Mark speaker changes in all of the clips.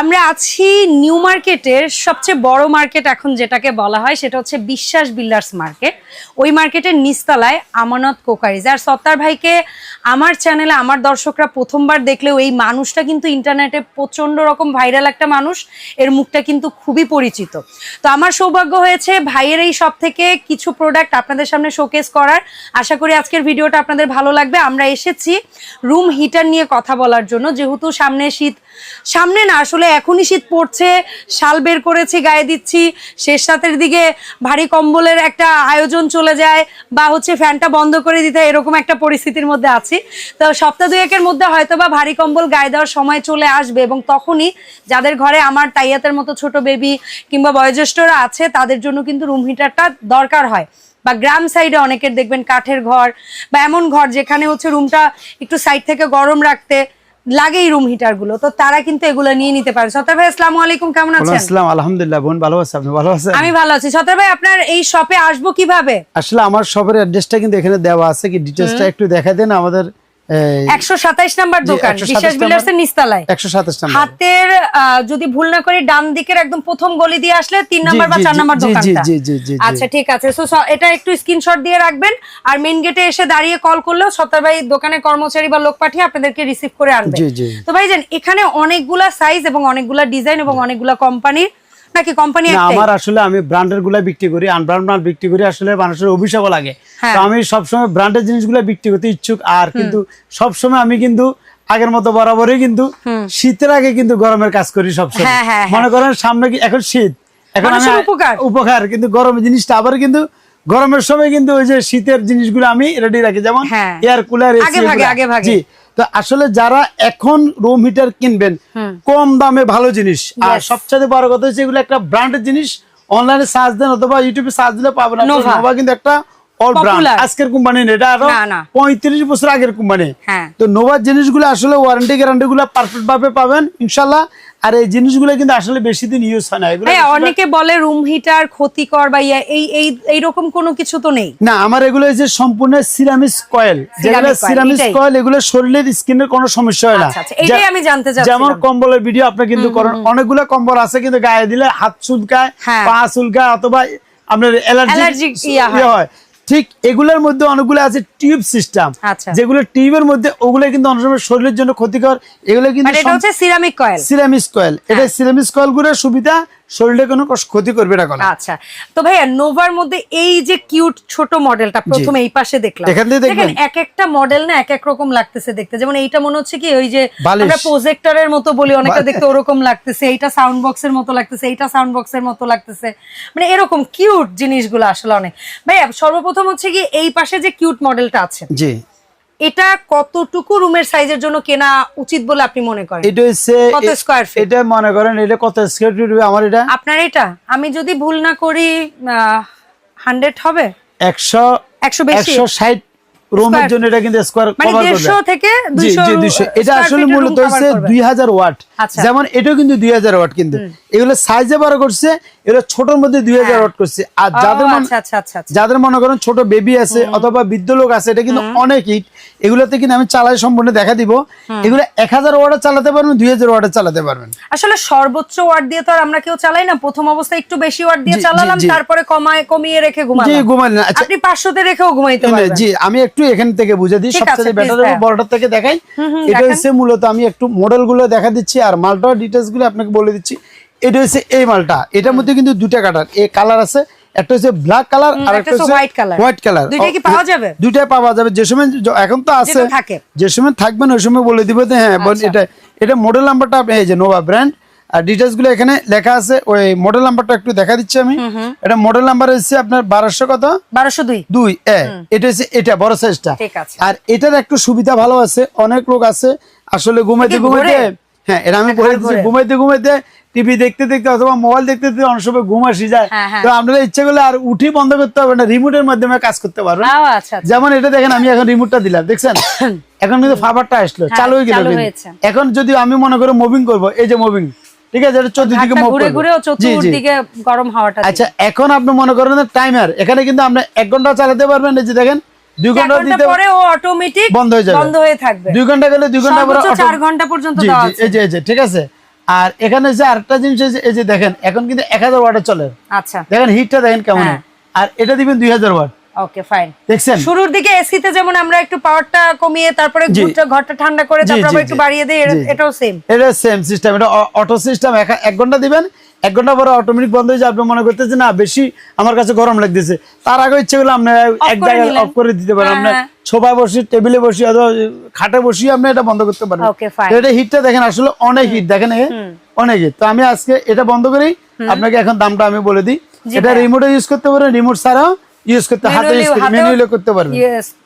Speaker 1: আমরা আছি নিউ মার্কেটের সবচেয়ে বড় মার্কেট এখন যেটাকে বলা হয়, সেটা হচ্ছে বিশ্বাস বিল্ডার্স মার্কেট। ওই মার্কেটের নিচতলায় আমানত কোকারিজ। আর সত্তার ভাইকে আমার চ্যানেলে আমার দর্শকরা প্রথমবার দেখলেও এই মানুষটা কিন্তু ইন্টারনেটে প্রচণ্ড রকম ভাইরাল একটা মানুষ। এর মুখটা কিন্তু খুবই পরিচিত। তো আমার সৌভাগ্য হয়েছে ভাইয়ের এই সব থেকে কিছু প্রোডাক্ট আপনাদের সামনে শোকেস করার। আশা করি আজকের ভিডিওটা আপনাদের ভালো লাগবে। আমরা এসেছি রুম হিটার নিয়ে কথা বলার জন্য। যেহেতু সামনে শীত, সামনে না, আসলে এখনই শীত পড়ছে, শাল বের করেছি, গায়ে দিচ্ছি। শেষ রাতের দিকে ভারী কম্বলের একটা আয়োজন চলে যায় বা হচ্ছে ফ্যানটা বন্ধ করে দিতে এরকম একটা পরিস্থিতির মধ্যে আছি। তো সপ্তাহ দুয়েকের মধ্যে হয়তো বা ভারী কম্বল গায়ে দেওয়ার সময় চলে আসবে এবং তখনই যাদের ঘরে আমার তাইয়াতের মতো ছোট বেবি কিংবা বয়োজ্যেষ্ঠরা আছে, তাদের জন্য কিন্তু রুম হিটারটা দরকার হয়। বা গ্রাম সাইডে অনেকের দেখবেন কাঠের ঘর বা এমন ঘর যেখানে হচ্ছে রুমটা একটু সাইড থেকে গরম রাখতে লাগে এই রুম হিটারগুলো তো তারা কিন্তু এগুলো নিয়ে নিতে পারে। সতের ভাই আসসালামু আলাইকুম কেমন আছেন?
Speaker 2: আসসালাম আলহামদুলিল্লাহ বোন ভালো আছে আপনি ভালো আছেন?
Speaker 1: আমি ভালো আছি। সতের ভাই আপনার এই শপে আসব কীভাবে?
Speaker 2: আসলে আমার শপের অ্যাড্রেসটা কিন্তু এখানে দেওয়া আছে কি ডিটেইলসটা একটু দেখাই দেন আমাদের
Speaker 1: একশো সাতাইশ নাম্বার দোকান বিশ্বাস নিস্তালায়। হাতের যদি ভুল না করি ডান দিকের একদম প্রথম গলি দিয়ে আসলে নাম্বার বা নাম্বার দোকানটা। আচ্ছা ঠিক আছে। সো এটা একটু স্ক্রিনশট দিয়ে রাখবেন। আর মেইন গেটে এসে দাঁড়িয়ে কল করলেও সত্তার ভাই দোকানের কর্মচারী বা লোক পাঠিয়ে আপনাদেরকে রিসিভ করে আনবে। তো ভাইজান এখানে অনেকগুলা সাইজ এবং অনেকগুলা ডিজাইন এবং অনেকগুলা কোম্পানির নাকি কোম্পানি একটাই?
Speaker 2: আমার আসলে আমি ব্র্যান্ডেরগুলা বিক্রি করি আনব্র্যান্ড মাল বিক্রি করি আসলে মানুষের অভিশাপ লাগে।
Speaker 1: হ্যাঁ।
Speaker 2: তো আমি সবসময় ব্র্যান্ডের জিনিসগুলো বিক্রি করতে ইচ্ছুক আর কিন্তু সবসময় আমি কিন্তু আগের মতো বরাবরই কিন্তু শীতের আগে কিন্তু গরমের কাজ করি সবসময়।
Speaker 1: হ্যাঁ, হ্যাঁ,
Speaker 2: মনে করেন সামনে কি এখন শীত। এখন আমি
Speaker 1: উপকার।
Speaker 2: উপকার কিন্তু গরমের জিনিসটা আবার কিন্তু গরমের সময় কিন্তু ওই যে শীতের জিনিসগুলো আমি রেডি রাখি যেমন
Speaker 1: হ্যাঁ।
Speaker 2: এয়ার কুলার
Speaker 1: আগে ভাগে।
Speaker 2: জি তো আসলে যারা এখন রুম হিটার কিনবেন কম দামে ভালো জিনিস আর সবচেয়ে বড় কথা হচ্ছে এগুলো একটা ব্র্যান্ডের জিনিস অনলাইনে সার্চ দেন অথবা ইউটিউবে সার্চ দিলে পাবেন। নোভা কিন্তু একটা অল ব্র্যান্ড। আজকের কোম্পানি এটা আরও
Speaker 1: না, না।
Speaker 2: পঁয়ত্রিশ বছর আগের কোম্পানি
Speaker 1: হ্যাঁ।
Speaker 2: তো নোভার জিনিসগুলো আসলে ওয়ারেন্টি গ্যারান্টি গুলো পারফেক্ট ভাবে পাবেন আর এই জিনিসগুলো কিন্তু আসলে বেশি দিন ইউজ হয় না
Speaker 1: হ্যাঁ অনেকে বলে রুম হিটার ক্ষতিকর বা ইয়া- এই এই কোনো কিছু তো নেই
Speaker 2: না আমার এগুলো হচ্ছে সম্পূর্ণ কয়েল যেগুলো সিরামিস কয়েল এগুলো শরীরের স্কিনের কোনো সমস্যা হয় না
Speaker 1: আচ্ছা, আচ্ছা, এটাই আমি জানতে চাচ্ছিলাম।
Speaker 2: যেমন কম্বলের ভিডিও আপনি কিন্তু করেন অনেকগুলো কম্বল আছে কিন্তু গায়ে দিলে হাত চুলকায়
Speaker 1: হ্যাঁ।
Speaker 2: পা চুলকায় অথবা আপনার অ্যালার্জি
Speaker 1: হয়।
Speaker 2: হয় ঠিক এগুলোর মধ্যে অনেকগুলো আছে টিউব সিস্টেম
Speaker 1: আচ্ছা।
Speaker 2: যেগুলো টিউবের মধ্যে ওগুলো কিন্তু অনেক সময় শরীরের জন্য ক্ষতিকর এগুলো কিন্তু
Speaker 1: সিরামিক কয়েল
Speaker 2: সিরামিক কয়েল
Speaker 1: হ্যাঁ।
Speaker 2: এটা সিরামিক কয়েলগুলোর সুবিধা শরীরে কোনো ক্ষতি করবে না
Speaker 1: আচ্ছা। তো ভাইয়া নোভার মধ্যে এই যে কিউট ছোট মডেলটা প্রথমে এই পাশে দেখলাম।
Speaker 2: এখান দেখবেন?
Speaker 1: দেখেন এক একটা মডেল না এক এক রকম লাগতেছে দেখতে। যেমন এইটা মনে হচ্ছে কি ওই যে আমরা প্রজেক্টরের মতো বলি অনেকটা দেখতে ওরকম লাগতেছে। এইটা সাউন্ড বক্সের মতো লাগতেছে এইটা সাউন্ড বক্সের মতো লাগতেছে। মানে এরকম কিউট জিনিসগুলো আসলে অনেক। ভাইয়া সর্বপ্রথম হচ্ছে কি এই পাশে যে কিউট মডেলটা আছে
Speaker 2: জি।
Speaker 1: এটা কতটুকু রুমের সাইজের জন্য কেনা উচিত বলে আপনি মনে করেন?
Speaker 2: এটা হচ্ছে
Speaker 1: কত স্কয়ার ফিট
Speaker 2: এটা মনে করেন এটা কত স্কোয়ার ফিট হবে আমার এটা?
Speaker 1: আপনার এটা? আমি যদি ভুল না করি হান্ড্রেড হবে?
Speaker 2: একশো
Speaker 1: একশো বেশি?
Speaker 2: একশো ষাট রুমের
Speaker 1: Square-
Speaker 2: জন্য এটা কিন্তু স্কোয়ার
Speaker 1: মানে
Speaker 2: কভার করবে।
Speaker 1: থেকে
Speaker 2: জি
Speaker 1: দুইশো
Speaker 2: জি দুইশো এটা আসলে মূলত হচ্ছে
Speaker 1: করবে।
Speaker 2: দুই হাজার ওয়াট
Speaker 1: আচ্ছা।
Speaker 2: যেমন এটাও কিন্তু দুই হাজার ওয়াট কিন্তু। এগুলো সাইজে বড় করছে এগুলো ছোটর মধ্যে দুই হাজার ওয়াট করছে। আর যাদের মন-
Speaker 1: আচ্ছা আচ্ছা আচ্ছা।
Speaker 2: যাদের মনে করেন ছোট বেবি আছে অথবা বৃদ্ধ লোক আছে এটা কিন্তু অনেক হিট এগুলোতে কিন্তু আমি চালাই সম্পূর্ণ দেখা দিব। এগুলো এক হাজার ওয়াটে চালাতে পারবেন দুই হাজার ওয়াটে চালাতে পারবেন।
Speaker 1: আসলে সর্বোচ্চ ওয়াট দিয়ে তো আর আমরা কেউ চালাই না। প্রথম অবস্থায় একটু বেশি ওয়াট দিয়ে
Speaker 2: জি, জি,
Speaker 1: চালালাম তারপরে কমায় কমিয়ে রেখে
Speaker 2: জি
Speaker 1: ঘুমালাম
Speaker 2: ঘুমালেন
Speaker 1: আপনি পাঁচশোতে রেখেও ঘুমাইতে পারবেন।
Speaker 2: জি আমি একটু এখান থেকে বুঝে দিই। সবচেয়ে বেটার
Speaker 1: হ্যাঁ।
Speaker 2: বড়টা থেকে দেখাই। এটা হচ্ছে মূলত আমি একটু মডেলগুলো দেখা দিচ্ছি আর মালটার ডিটেলসগুলো আপনাকে বলে দিচ্ছি। এটা হচ্ছে এই মালটা। এটার মধ্যে কিন্তু দুটা কালার। এই কালার আছে একটা হচ্ছে ব্ল্যাক কালার আর
Speaker 1: একটা হচ্ছে white color।
Speaker 2: White colour.
Speaker 1: কি পাওয়া যাবে?
Speaker 2: পাওয়া যাবে। যে সময় এখন তো আছে। যে সময় থাকবেন ওই সময় বলে দিব যে হ্যাঁ
Speaker 1: আচ্ছা।
Speaker 2: এটা এটা মডেল নাম্বারটা এই যে নোভা ব্র্যান্ড আর ডিটেলসগুলো এখানে লেখা আছে। ওই মডেল নাম্বারটা একটু দেখা দিচ্ছি আমি। এটা মডেল নাম্বার হচ্ছে আপনার বারোশো কত?
Speaker 1: বারোশো দুই।
Speaker 2: দুই এটা হচ্ছে এটা বড় সাইজটা আর এটার একটু সুবিধা ভালো আছে। অনেক লোক আছে আসলে ঘুমাইতে ঘুমাইতে হ্যাঁ এটা আমি ঘুমাইতে ঘুমাইতে টিভি দেখতে দেখতে অথবা মোবাইল দেখতে দেখতে অনেক সময় ঘুম আসি যায়।
Speaker 1: হ্যাঁ, হ্যাঁ।
Speaker 2: তো আপনারা ইচ্ছে করলে আর উঠি বন্ধ করতে হবে না রিমোটের মাধ্যমে কাজ করতে পারবেন।
Speaker 1: আচ্ছা আচ্ছা।
Speaker 2: যেমন এটা দেখেন আমি এখন রিমোটটা দিলাম দেখছেন? এখন কিন্তু ফাবারটা আসলো
Speaker 1: হ্যাঁ,
Speaker 2: চালু হয়ে গেল। এখন যদি আমি মনে করি মুভিং করব এই যে মুভিং ঠিক আছে এটা চতুর্দিকে মুভ
Speaker 1: ঘুরে
Speaker 2: করবে।
Speaker 1: ঘুরেও
Speaker 2: জি জি।
Speaker 1: চতুর্দিকে গরম হাওয়াটা
Speaker 2: আচ্ছা এখন আপনি মনে করেন টাইমার এখানে কিন্তু আপনি ঘণ্টা চালাতে পারবেন এই যে দেখেন দুই
Speaker 1: ঘণ্টা
Speaker 2: দিতে
Speaker 1: পরে ও অটোমেটিক
Speaker 2: বন্ধ হয়ে যাবে।
Speaker 1: বন্ধ হয়ে থাকবে।
Speaker 2: দুই ঘণ্টা গেলে দুই ঘণ্টা পরে
Speaker 1: ঘণ্টা পর্যন্ত দেওয়া আছে।
Speaker 2: এই যে এই যে ঠিক আছে? আর এখানে যে আরেকটা জিনিস এই যে দেখেন এখন কিন্তু এক হাজার ওয়াটে চলে।
Speaker 1: আচ্ছা।
Speaker 2: দেখেন হিটটা দেখেন কেমন।
Speaker 1: হ্যাঁ।
Speaker 2: আর এটা দিবেন দুই হাজার ওয়াট।
Speaker 1: ওকে ফাইন
Speaker 2: দেখছেন?
Speaker 1: শুরুর দিকে এসিতে যেমন আমরা একটু পাওয়ারটা কমিয়ে তারপরে ঘরটা ঠান্ডা করে তারপর আবার একটু বাড়িয়ে দিই। এটাও সেম
Speaker 2: এটা সেম সিস্টেম এটা অটো সিস্টেম এক ঘণ্টা দিবেন এক ঘণ্টা পরে অটোমেটিক বন্ধ হয়ে যাবে আপনি মনে করতেছেন না বেশি আমার কাছে গরম লাগতেছে। তার আগে ইচ্ছে করলে আপনি এক জায়গায় অফ করে দিতে পারেন।
Speaker 1: হ্যাঁ,
Speaker 2: আপনি
Speaker 1: হ্যাঁ।
Speaker 2: সোফায় বসি টেবিলে বসি অথবা খাটে বসি আপনি এটা বন্ধ করতে পারেন। এটা হিটটা দেখেন আসলে অনেক হিট দেখেন অনেক হিট তো আমি আজকে এটা বন্ধ করি। আপনাকে এখন দামটা আমি বলে দিই। এটা। রিমোটে ইউজ করতে পারেন রিমোট ছাড়াও ইউজ করতে হাতে ইউজ করতে
Speaker 1: হাতেও-
Speaker 2: ম্যানুয়ালি করতে পারবেন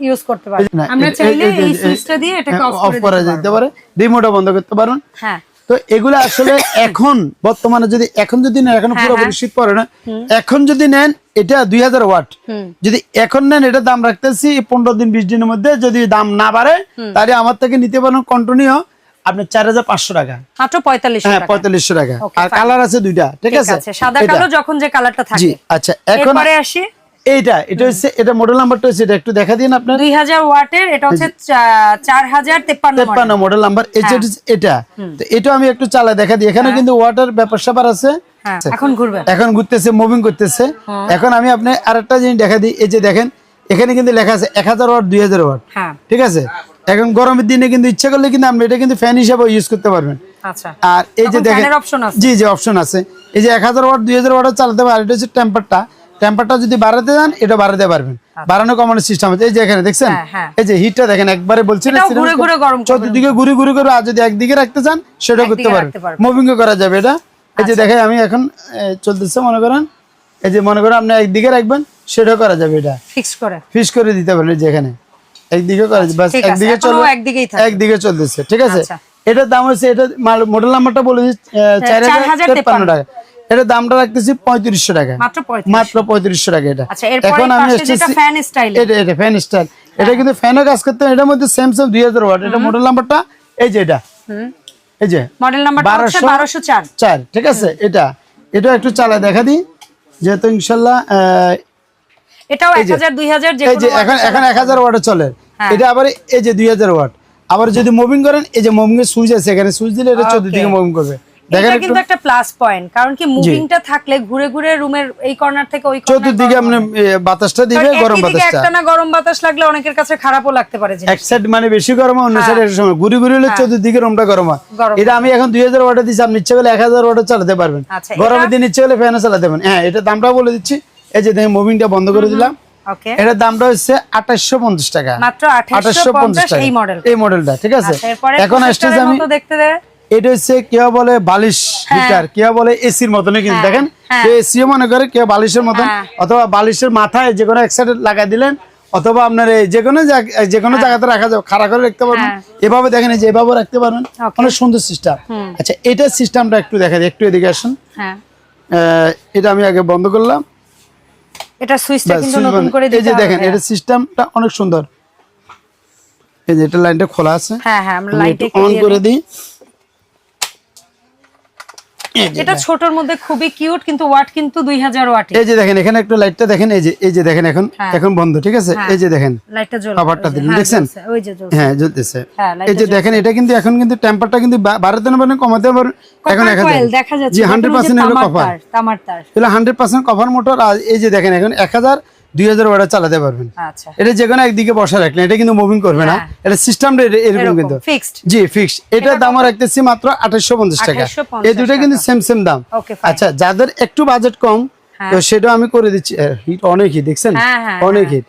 Speaker 1: ইউজ করতে পারি আমরা চাইলে এই সুইচটা দিয়ে এটাকে অফ
Speaker 2: অফ
Speaker 1: করে দিতে
Speaker 2: পারে। রিমোটও বন্ধ করতে পারেন।
Speaker 1: হ্যাঁ।
Speaker 2: তো এগুলো আসলে এখন বর্তমানে যদি এখন যদি নেন এখন পুরোপুরি শীত পড়ে না এখন যদি নেন এটা দুই হাজার ওয়াট। যদি এখন নেন এটা দাম রাখতেছি পনেরো দিন বিশ দিনের মধ্যে যদি দাম না বাড়ে তাহলে আমার থেকে নিতে পারেন কন্টিনিউ আপনার চার হাজার পাঁচশো টাকা।
Speaker 1: মাত্র পঁয়তাল্লিশ
Speaker 2: হ্যাঁ পঁয়তাল্লিশশো টাকা। আর কালার আছে দুইটা ঠিক আছে?
Speaker 1: আছে সাদা কালো যখন যে কালারটা থাকে।
Speaker 2: আচ্ছা এখন
Speaker 1: আসি
Speaker 2: এইটা এটা হচ্ছে এটা মডেল নাম্বারটা হচ্ছে এটা একটু দেখা দিন আপনার।
Speaker 1: দুই হাজার ওয়াটের এটা হচ্ছে চা- চার হাজার তেপ্পান্ন
Speaker 2: তেপ্পান্ন মডেল নাম্বার এটা তো এটা আমি একটু চালা দেখা দিই। এখানে কিন্তু ওয়াটার ব্যাপার স্যাপার আছে।
Speaker 1: হ্যাঁ এখন ঘুরবে।
Speaker 2: এখন ঘুরতেছে মুভিং করতেছে। এখন আমি আপনি আরেকটা জিনিস দেখা দিই। এই যে দেখেন এখানে কিন্তু লেখা আছে এক হাজার ওয়াট দুই হাজার ওয়াট।
Speaker 1: হ্যাঁ।
Speaker 2: ঠিক আছে? এখন গরমের দিনে কিন্তু ইচ্ছা করলে কিন্তু আপনি এটা কিন্তু ফ্যান হিসাবে ইউজ করতে পারবেন।
Speaker 1: আচ্ছা।
Speaker 2: আর এই যে দেখেন জি জি অপশন আছে। এই যে এক হাজার ওয়াট দুই হাজার ওয়াট চালাতে পারে। এটা হচ্ছে টেম্পারটা টেম্পারটা যদি বাড়াতে যান এটা বাড়াতে পারবেন। বাড়ানো কমানোর সিস্টেম আছে। এই যে এখানে দেখছেন?
Speaker 1: হ্যাঁ, হ্যাঁ।
Speaker 2: এই যে হিটটা দেখেন একবারে বলছি না। চতুর্দিকে ঘুরে ঘুরে করে আর যদি একদিকে রাখতে চান সেটা করতে
Speaker 1: একদিকে পারবেন।
Speaker 2: মুভিং করা যাবে এটা। এই যে দেখেন আমি এখন চলতেছে মনে করেন। এই যে মনে করেন আপনি একদিকে রাখবেন সেটাও করা যাবে এটা।
Speaker 1: ফিক্স করে।
Speaker 2: ফিস করে দিতে পারেন এই যে এখানে। একদিকে করা যাবে বাস একদিকে
Speaker 1: এখনও
Speaker 2: চলবে। একদিকে চলতেছে ঠিক আছে?
Speaker 1: আচ্ছা।
Speaker 2: এটার দাম হচ্ছে এটা মডেল নাম্বারটা বলে দিচ্ছি চার হাজার
Speaker 1: 4053
Speaker 2: তেপ্পান্ন। টাকা। এটার দামটা রাখতেছি পঁয়ত্রিশশো টাকা।
Speaker 1: মাত্র পঁয়ত্রিশ।
Speaker 2: পঁয়ত্রিশশো টাকা এটা।
Speaker 1: আচ্ছা, style এর।
Speaker 2: এটা এটা ফ্যান স্টাইল এটা কিন্তু ফ্যানও কাজ করতে হয়, এটার মধ্যে স্যামসাং দুই হাজার ওয়াট এটা মডেল নাম্বারটা এই যে এটা। এই যে।
Speaker 1: মডেল নাম্বার হচ্ছে
Speaker 2: 1200
Speaker 1: বারোশো চার।
Speaker 2: ঠিক আছে? এটা। এটা একটু চালা দেখা দিই যেহেতু ইনশাল্লাহ
Speaker 1: এটাও এক হাজার দুই হাজার
Speaker 2: এখন এখন এক হাজার ওয়াটে চলে।
Speaker 1: হ্যাঁ।
Speaker 2: এটা আবার এই যে দুই হাজার ওয়াট আবার যদি মুভিং করেন এই যে মুভিং এর সুইচ আছে এখানে সুইচ দিলে এটা চতুর্দিকে মুভিং করবে।
Speaker 1: এটা কিন্তু একটা। প্লাস পয়েন্ট কারণ কি মুভিংটা থাকলে ঘুরে ঘুরে রুমের এই কর্নার থেকে ওই
Speaker 2: চতুর্দিকে আপনি বাতাসটা দিবে গরম বাতাসটা।
Speaker 1: একটানা গরম বাতাস লাগলে অনেকের কাছে খারাপও লাগতে পারে
Speaker 2: এক সাইড মানে বেশি গরম অন্য সাইড একটা সময়। ঘুরে ঘুরে হলে চতুর্দিকে রুমটা গরম হয়।
Speaker 1: হ্যাঁ।
Speaker 2: এটা আমি এখন দুই হাজার ওয়াটে দিচ্ছি আপনি ইচ্ছে করলে এক হাজার ওয়াটে চালাতে পারবেন।
Speaker 1: আচ্ছা,
Speaker 2: গরমের দিন ইচ্ছে করলে ফ্যানে চালাতে পারবেন। হ্যাঁ এটা দামটা বলে দিচ্ছি। এই যে দেখেন মুভিংটা বন্ধ করে দিলাম। এটার দামটা হচ্ছে আঠাশশো পঞ্চাশ টাকা।
Speaker 1: মাত্র 2850
Speaker 2: টাকা।
Speaker 1: এই
Speaker 2: মডেলটা ঠিক আছে?
Speaker 1: আচ্ছা
Speaker 2: এখন আসতেছে আমি
Speaker 1: দেখতে দে।
Speaker 2: এটা হচ্ছে কেউ বলে বালিশ হিটার কেউ বলে এসির মতনই কিন্তু। দেখেন
Speaker 1: হ্যাঁ।
Speaker 2: এসিও মনে করে কেউ বালিশের মতন।
Speaker 1: হ্যাঁ।
Speaker 2: অথবা বালিশের মাথায় যে কোনো এক সাইডে লাগাই দিলেন অথবা আপনার এই যে কোনো জায়গা- যে কোনো জায়গাতে রাখা যাবে খাড়া করে রাখতে পারবেন।
Speaker 1: হ্যাঁ।
Speaker 2: এভাবে দেখেন এই যে এভাবে রাখতে পারবেন। অনেক সুন্দর সিস্টেম আচ্ছা এটার সিস্টেমটা একটু দেখা দিই একটু এদিকে আসুন।
Speaker 1: হ্যাঁ।
Speaker 2: এটা আমি আগে বন্ধ করলাম।
Speaker 1: এটা সুইচটা কিন্তু নতুন। করে
Speaker 2: এই যে দেখেন এটা সিস্টেমটা অনেক সুন্দর। এই যে এটা লাইনটা খোলা আছে।
Speaker 1: হ্যাঁ হ্যাঁ আমরা
Speaker 2: আমি
Speaker 1: লাইটে
Speaker 2: অন করে দিই।
Speaker 1: এটা ছোটর মধ্যে খুবই কিউট কিন্তু ওয়াট কিন্তু দুই হাজার ওয়াট
Speaker 2: এই যে দেখেন এখানে একটু লাইটটা দেখেন এই যে এই যে দেখেন এখন
Speaker 1: হ্যাঁ।
Speaker 2: এখন বন্ধ ঠিক আছে? এই যে দেখেন
Speaker 1: লাইটটা জ্বলছে ওই যে, হ্যাঁ,
Speaker 2: দেখছেন?
Speaker 1: ওই যে জ্বলছে।
Speaker 2: হ্যাঁ জ্বলতেছে।
Speaker 1: হ্যাঁ,
Speaker 2: এই যে দেখেন এটা কিন্তু এখন কিন্তু টেম্পারটা কিন্তু বাড়াতে না পারেন কমাতে পারেন এখন
Speaker 1: দেখা যাচ্ছে
Speaker 2: জি
Speaker 1: যেটা
Speaker 2: হান্ড্রেড
Speaker 1: ওই যে
Speaker 2: পার্সেন্ট হলো কভার
Speaker 1: তামার তার।
Speaker 2: হান্ড্রেড পার্সেন্ট কভার মোটর আর এই যে দেখেন এখন এক হাজার দুই হাজার ওয়ার্ডে চালাতে পারবেন।
Speaker 1: আচ্ছা।
Speaker 2: এটা যে কোনো একদিকে বসা রাখলেন এটা কিন্তু মুভিং করবে না।
Speaker 1: হ্যাঁ।
Speaker 2: এটা সিস্টেমটা এরকম কিন্তু। জি ফিক্স এটার দাম রাখতেছি মাত্র আঠাশশো পঞ্চাশ টাকা। এই দুটো কিন্তু সেম সেম দাম। আচ্ছা যাদের একটু বাজেট কম তো সেটাও আমি করে দিচ্ছি। হিট অনেক হিট দেখছেন?
Speaker 1: হ্যাঁ, হ্যাঁ,
Speaker 2: অনেক হিট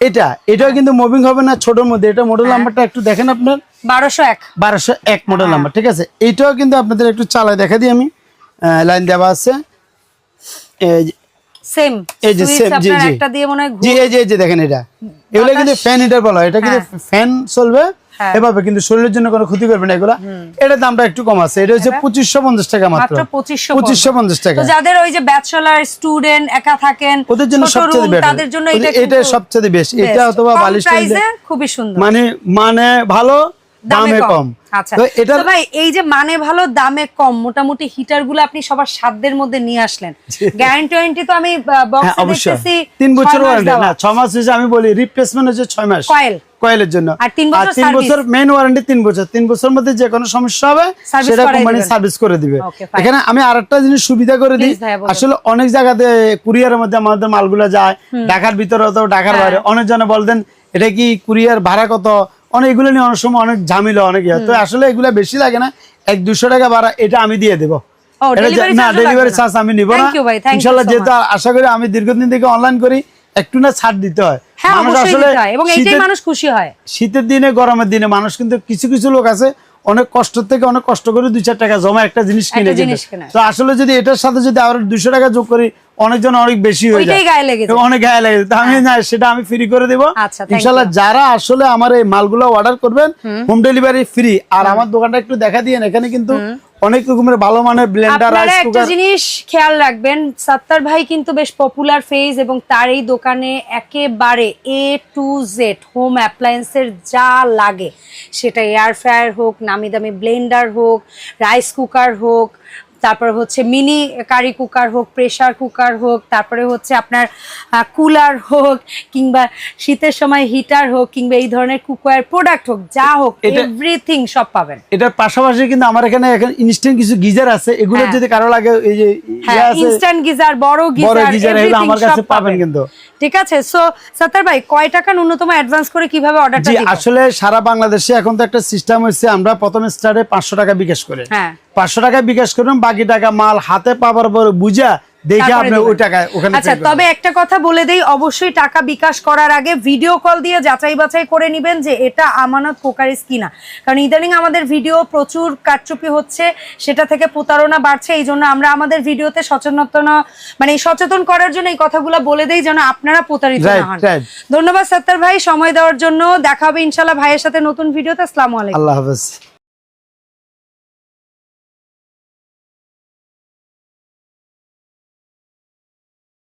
Speaker 2: এটা এটাও কিন্তু মুভিং হবে না ছোটর মধ্যে। এটা মডেল
Speaker 1: হ্যাঁ।
Speaker 2: নাম্বারটা একটু দেখেন আপনার।
Speaker 1: বারোশো এক।
Speaker 2: বারোশো এক মডেল
Speaker 1: হ্যাঁ।
Speaker 2: নাম্বার ঠিক আছে? এটাও কিন্তু আপনাদের একটু চালায় দেখা দিই আমি। লাইন দেওয়া আছে।
Speaker 1: সেম
Speaker 2: এই যে same, জি, জি।
Speaker 1: একটা দিয়ে মনে হয়
Speaker 2: জি এই যে এই যে দেখেন এটা। এগুলো কিন্তু ফ্যান হিটার বলা হয়। এটা কিন্তু ফ্যান চলবে
Speaker 1: হ্যাঁ।
Speaker 2: এভাবে কিন্তু শরীরের জন্য কোনো ক্ষতি করবে না এগুলা। এটার দামটা একটু কম আছে। এটা হচ্ছে পঁচিশশো পঞ্চাশ টাকা মাত্র।
Speaker 1: পঁচিশশো
Speaker 2: পঞ্চাশ। টাকা।
Speaker 1: যাদের ওই যে ব্যাচেলার স্টুডেন্ট একা থাকেন
Speaker 2: ওদের জন্য সবচেয়ে
Speaker 1: তাদের জন্য এটা
Speaker 2: এটা সবচেয়ে বেশি। এটা অথবা বালিশ
Speaker 1: খুবই সুন্দর।
Speaker 2: মানে মানে ভালো। দামে কম।
Speaker 1: আচ্ছা।
Speaker 2: তো এটা
Speaker 1: ভাই এই যে মানে ভালো দামে কম মোটামুটি হিটারগুলো আপনি সবার সাধ্যের মধ্যে নিয়ে আসলেন। গ্যারান্টি ওয়ারেন্টি তো আমি
Speaker 2: হ্যাঁ
Speaker 1: বক্সে দেখতেছি
Speaker 2: তিন বছর ওয়ারেন্টি না ছ মাস আমি বলি রিপ্লেসমেন্ট হচ্ছে মাস। কয়েলের জন্য।
Speaker 1: আর তিন বছর
Speaker 2: মেইন ওয়ারেন্টি তিন বছর। মধ্যে যে কোনো সমস্যা হবে সেটা কোম্পানি সার্ভিস করে দিবে। এখানে আমি আরেকটা জিনিস সুবিধা করে দিই। আসলে অনেক জায়গাতে কুরিয়ারের মধ্যে আমাদের মালগুলো যায়। ঢাকার ভিতরে অথবা ঢাকার
Speaker 1: হ্যাঁ।
Speaker 2: বাইরে। অনেক জনে বলতেন এটা কি কুরিয়ার ভাড়া কত? অনেক এগুলো নিয়ে অনেক সময় অনেক ঝামেলা অনেক ইয়ে। তো আসলে এগুলো বেশি লাগে না এক দুশো টাকা ভাড়া এটা আমি দিয়ে দেবো। না ডেলিভারি চার্জ আমি নিব না। ইনশাল্লাহ যেহেতু আশা করি আমি দীর্ঘদিন থেকে অনলাইন করি একটু না ছাড় দিতে হয়।
Speaker 1: হ্যাঁ
Speaker 2: মানুষ আসলে শীতের দিনে গরমের দিনে মানুষ কিন্তু কিছু কিছু লোক আছে অনেক কষ্ট থেকে অনেক কষ্ট করে দুই চার টাকা জমা একটা জিনিস কিনে তো আসলে যদি এটার সাথে যদি আবার দুশো টাকা যোগ করি অনেকজন অনেক বেশি হয়ে যায়। অনেক গায়ে লেগে তো আমি না সেটা আমি ফ্রি করে দেবো।
Speaker 1: আচ্ছা,
Speaker 2: ইনশাল্লাহ যারা আসলে আমার এই মালগুলো অর্ডার করবেন হোম। ডেলিভারি ফ্রি আর আমার দোকানটা একটু দেখা দিয়ে এখানে কিন্তু অনেক রকমের ভালো মানের ব্লেন্ডার
Speaker 1: আপনারা একটা জিনিস খেয়াল রাখবেন সাত্তার ভাই কিন্তু বেশ পপুলার ফেজ এবং তার এই দোকানে একেবারে এ টু জেড হোম অ্যাপ্লায়েন্সের যা লাগে। সেটা এয়ার ফ্রায়ার হোক নামি দামি ব্লেন্ডার হোক রাইস কুকার হোক তারপর হচ্ছে মিনি কারি কুকার হোক প্রেসার কুকার হোক তারপরে হচ্ছে আপনার কুলার হোক কিংবা শীতের সময় হিটার হোক কিংবা এই ধরনের কুকার প্রোডাক্ট হোক যা হোক এভরিথিং সব পাবেন।
Speaker 2: এটার পাশাপাশি কিন্তু আমার এখানে এখন ইনস্ট্যান্ট কিছু গিজার আছে এগুলো
Speaker 1: হ্যাঁ।
Speaker 2: যদি কারও লাগে এই যে ইয়ে
Speaker 1: হ্যাঁ ইনস্ট্যান্ট গিজার বড় গিজার
Speaker 2: গিজার এগুলো আমার কাছে পাবেন কিন্তু।
Speaker 1: ঠিক আছে? সো সাত্তার ভাই কয় টাকা ন্যূনতম অ্যাডভান্স করে কীভাবে অর্ডারটা
Speaker 2: আসলে সারা বাংলাদেশে এখন তো একটা সিস্টেম হচ্ছে আমরা প্রথমে স্টারে পাঁচশো টাকা বিকাশ করে।
Speaker 1: হ্যাঁ।
Speaker 2: পাঁচশো টাকা বিকাশ করুন বাকি টাকা মাল হাতে পাবার পর বুঝা দেখে আপনি ওই টাকা ওখানে
Speaker 1: আচ্ছা তবে একটা কথা বলে দেই অবশ্যই টাকা বিকাশ করার আগে ভিডিও কল দিয়ে যাচাই বাছাই করে নেবেন যে এটা আমানত কোকারিস কিনা। কারণ ইদানিং আমাদের ভিডিও প্রচুর কারচুপি হচ্ছে সেটা থেকে প্রতারণা বাড়ছে এই জন্য আমরা আমাদের ভিডিওতে সচেতন মানে সচেতন করার জন্য এই কথাগুলো বলে দেই যেন আপনারা প্রতারিত না হন। ধন্যবাদ সত্তার ভাই সময় দেওয়ার জন্য। দেখা হবে ইনশাল্লাহ ভাইয়ের সাথে নতুন ভিডিওতে আসসালামু আলাইকুম।
Speaker 2: আল্লাহ হাফেজ।